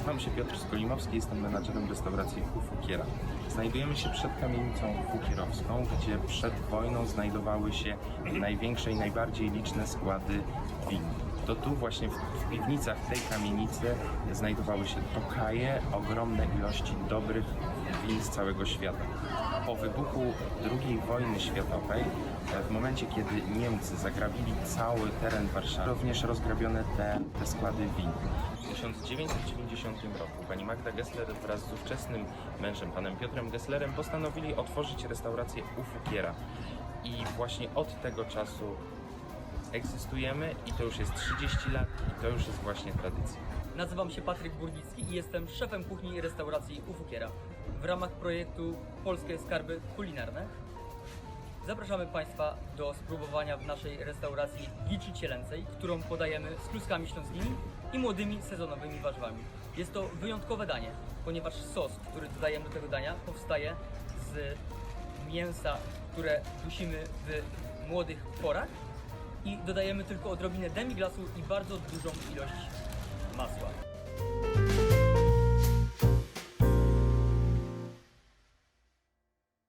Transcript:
Nazywam się Piotr Skolimowski, jestem menadżerem restauracji Fukiera. Znajdujemy się przed kamienicą fukierowską, gdzie przed wojną znajdowały się największe i najbardziej liczne składy win. To tu właśnie w, w piwnicach tej kamienicy znajdowały się tokaje, ogromne ilości dobrych win z całego świata. Po wybuchu II wojny światowej, e, w momencie kiedy Niemcy zagrabili cały teren Warszawy, również rozgrabione te, te składy win. W 1990 roku pani Magda Gessler wraz z ówczesnym mężem, panem Piotrem Gesslerem, postanowili otworzyć restaurację u Fukiera. I właśnie od tego czasu egzystujemy i to już jest 30 lat i to już jest właśnie tradycja. Nazywam się Patryk Burnicki i jestem szefem kuchni restauracji u Fukiera. W ramach projektu Polskie Skarby Kulinarne zapraszamy Państwa do spróbowania w naszej restauracji giczy cielęcej, którą podajemy z kluskami śląskimi i młodymi sezonowymi warzywami. Jest to wyjątkowe danie, ponieważ sos, który dodajemy do tego dania powstaje z mięsa, które dusimy w młodych porach i dodajemy tylko odrobinę demi glasu i bardzo dużą ilość masła.